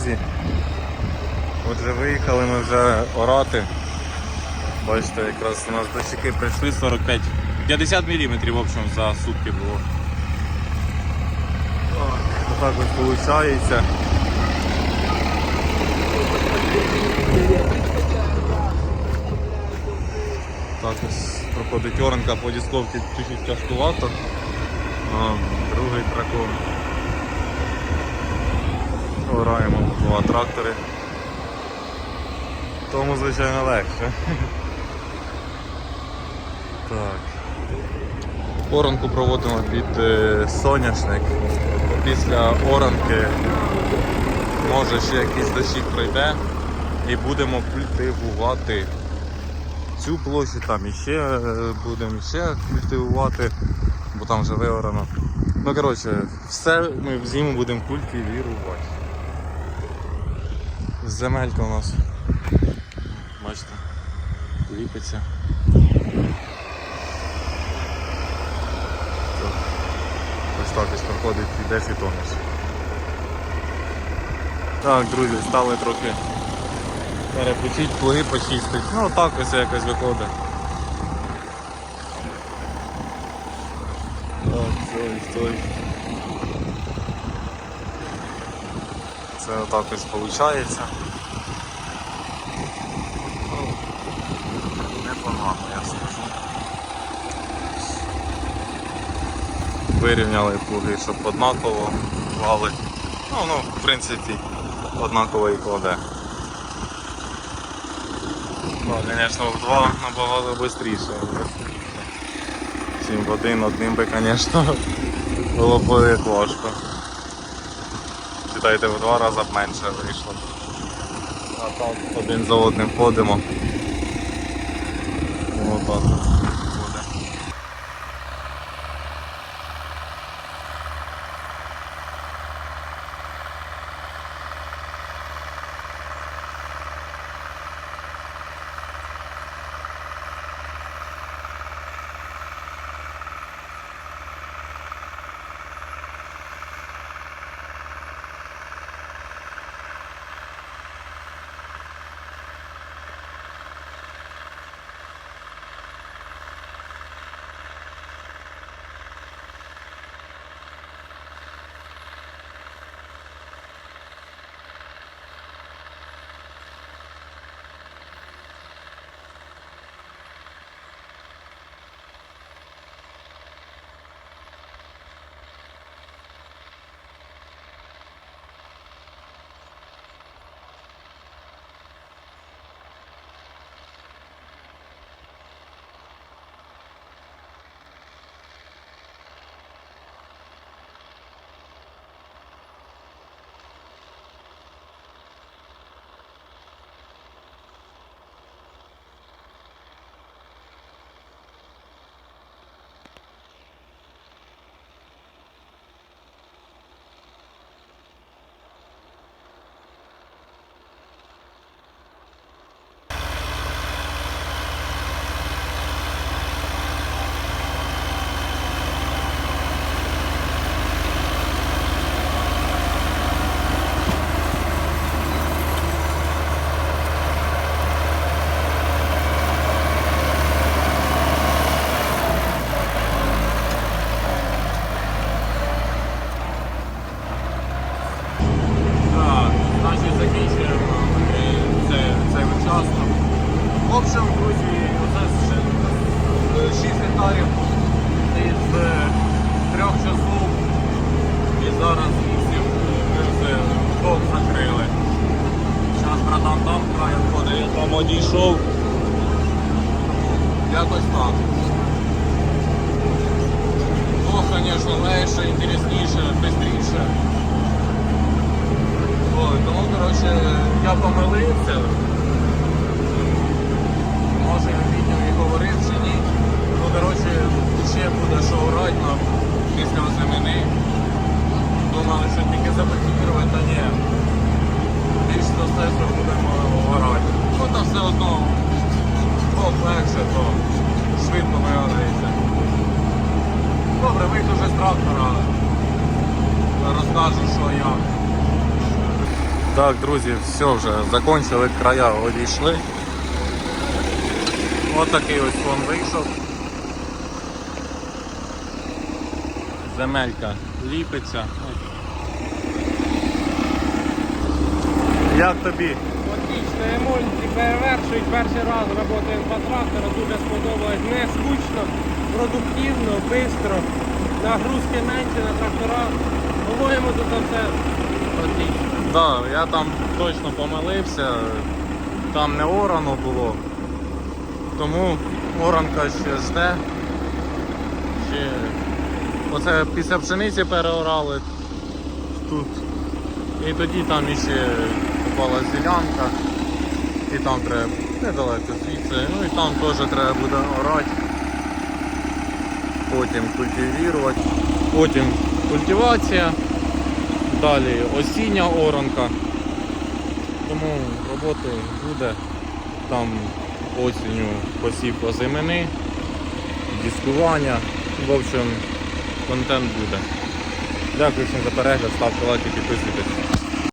друзі. Отже, виїхали ми вже орати. Бачите, якраз у нас дощики прийшли 45, 50 мм в общем, за сутки було. Отак ось виходить. Так ось проходить оранка по дисковці чуть-чуть тяжкувато. Другий тракон. Граємо два трактори. Тому, звичайно, легше. Так. Оранку проводимо під е, соняшник. Після оранки може ще якийсь дощик пройде і будемо культивувати цю площу, там іще е, будемо ще культивувати, бо там вже виорано. Ну коротше, все ми в зиму будемо культивувати. Земелька у нас. Бачите, ліпиться. Ось так ось проходить іде фітонус. Так, друзі, стали трохи перепочить, плуги почистить. Ну так ось якось виходить. Так, стой, стой. Це отак ось виходить. Ну, непогано, я скажу. Вирівняли плуги, щоб однаково клали. Ну, ну, в принципі, однаково і кладе. Ну, звісно, в два набагато швидше. Чим в один одним би, звісно, було б важко. Читайте, в два рази менше вийшло. А так один за одним ходимо. Ось гектарів із е, трьох часов і зараз 8 ми вже двох закрили. Зараз братан там край ходить, я там одійшов. Якось так. О, звісно, легше, інтересніше, швидше. Тому, коротше, я помилився. Може я в відео і говорив чи ні. Ну, коротше, ще буде що орати нам після зимини. Думали, що тільки забетонувати, та ні. Більш за все, що будемо орати. Ну, та все одно, Бог легше, то швидко вигорається. Добре, вийду вже з трактора. Розкажу, що я. Так, друзі, все вже, закончили края, одійшли. Ось такий ось фон вийшов. Земелька ліпиться. Як тобі? Отлично, емоції перевершують перший раз працюємо по трактору, дуже сподобалось. Не скучно, продуктивно, швидко, нагрузки менше на трактора. По-моєму, тут все отлично. Да, я там точно помилився. Там не орано було. Тому оранка ще жде. Ще... Оце після пшениці переорали тут. І тоді там іще попала ділянка. І там треба недалеко звідси. Ну і там теж треба буде орати. Потім культивувати. Потім культивація. Далі осіння оранка. Тому роботи буде. Там осінню посів озимини, дискування. В общем, контент буде. Дякую всім за перегляд, ставте лайки, підписуйтесь.